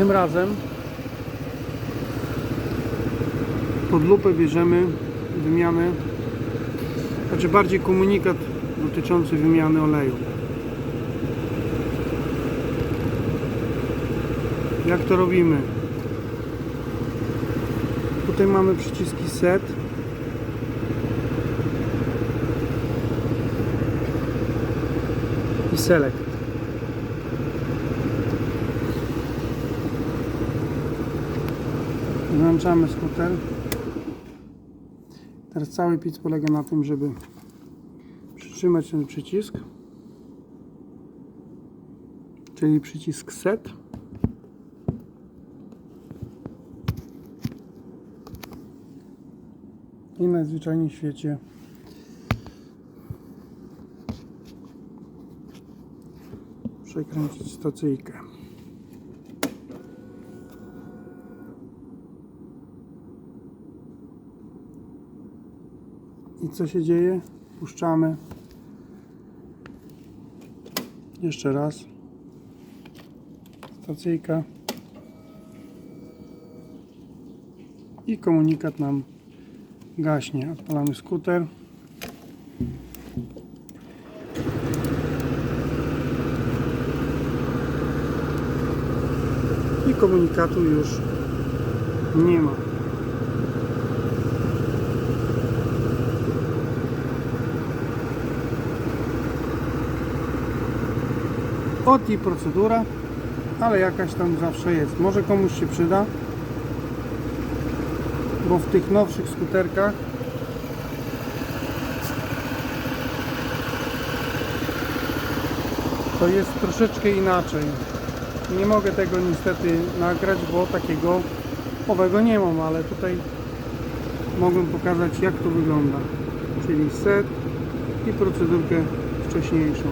Tym razem pod lupę bierzemy wymianę, znaczy bardziej komunikat dotyczący wymiany oleju. Jak to robimy? Tutaj mamy przyciski set. I select. Włączamy skuter. Teraz cały pic polega na tym, żeby przytrzymać ten przycisk, czyli przycisk set. I najzwyczajniej w świecie przekręcić stacyjkę. I co się dzieje? Puszczamy. Jeszcze raz. Stacyjka. I komunikat nam gaśnie. Odpalamy skuter. I komunikatu już nie ma. Od i procedura, ale jakaś tam zawsze jest. Może komuś się przyda, bo w tych nowszych skuterkach to jest troszeczkę inaczej. Nie mogę tego niestety nagrać, bo takiego owego nie mam, ale tutaj mogłem pokazać jak to wygląda. Czyli set i procedurkę wcześniejszą.